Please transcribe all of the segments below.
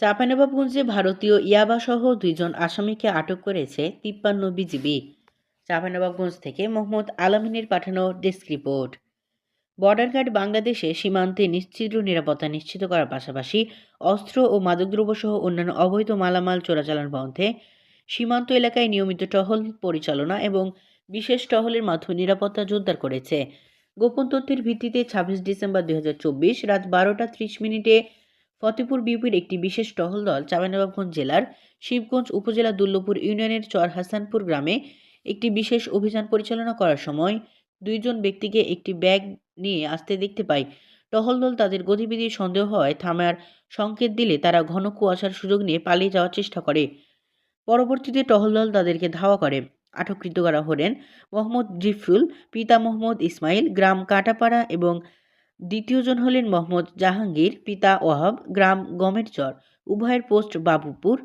চাঁপাইনবাবগঞ্জে ভারতীয় ইয়াবাসহ দুইজন আসামিকে আটক করেছে তিপ্পান্ন বিজিবি। চাঁপাইনবাবগঞ্জ থেকে মোহাম্মদ আলামিনের পাঠানো ডেস্ক রিপোর্ট। বর্ডার গার্ড বাংলাদেশে সীমান্তে নিশ্চিদ্র নিরাপত্তা নিশ্চিত করার পাশাপাশি অস্ত্র ও মাদকদ্রব্য সহ অন্যান্য অবৈধ মালামাল চোরাচালান বন্ধে সীমান্ত এলাকায় নিয়মিত টহল পরিচালনা এবং বিশেষ টহলের মাধ্যমে নিরাপত্তা জোরদার করেছে। গোপন তথ্যের ভিত্তিতে ছাব্বিশ ডিসেম্বর দুই হাজার চব্বিশ রাত বারোটা ত্রিশ মিনিটে ফতেপুর বিউপির একটি বিশেষ টহল দল চাঁপাইনবাবগঞ্জ জেলার শিবগঞ্জ উপজেলা দুল্লপুর ইউনিয়নের চর হাসানপুর গ্রামে একটি বিশেষ অভিযান পরিচালনা করার সময় দুইজন ব্যক্তিকে একটি ব্যাগ নিয়ে আসতে দেখতে পায়। টহল দল তাদের গতিবিধি সন্দেহ হওয়ায় থামার সংকেত দিলে তারা ঘন কুয়াশার সুযোগ নিয়ে পালিয়ে যাওয়ার চেষ্টা করে। পরবর্তীতে টহল দল তাদেরকে ধাওয়া করে। আটককৃত করা হলেন মোহাম্মদ জিফরুল, পিতা মোহাম্মদ ইসমাইল, গ্রাম কাটাপাড়া এবং দ্বিতীয়জন হলেন মোহাম্মদ জাহাঙ্গীর, পিতা ওয়াহাব, গ্রাম গমেরচর উভয়ের পোস্ট বাবুপুর,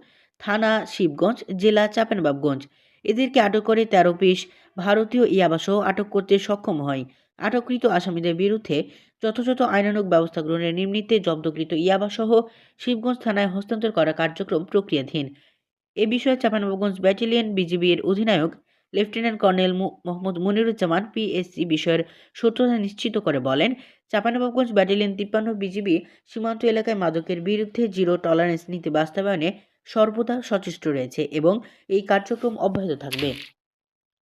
থানা শিবগঞ্জ, জেলা চাপানবাবগঞ্জ এদেরকে আটক করে তেরো পিস ভারতীয় ইয়াবাসহ আটক করতে সক্ষম হয়। আটককৃত আসামিদের বিরুদ্ধে যথাযথ আইনানুগ ব্যবস্থা গ্রহণের নিমিত্তে জব্দকৃত ইয়াবাসহ শিবগঞ্জ থানায় হস্তান্তর করা কার্যক্রম প্রক্রিয়াধীন। এ বিষয়ে চাপানবাবগঞ্জ ব্যাটালিয়ন বিজিবি এর অধিনায়ক lieutenant colonel Mohammad Moniruzzaman PSC বিষয়ের সত্যতা নিশ্চিত করে বলেন চাপানবাবগঞ্জ ব্যাটালিয়ন তিপ্পান্ন বিজিবি সীমান্ত এলাকায় মাদকের বিরুদ্ধে জিরো টলারেন্স নীতি বাস্তবায়নে সর্বদা সচেষ্ট রয়েছে এবং এই কার্যক্রম অব্যাহত থাকবে।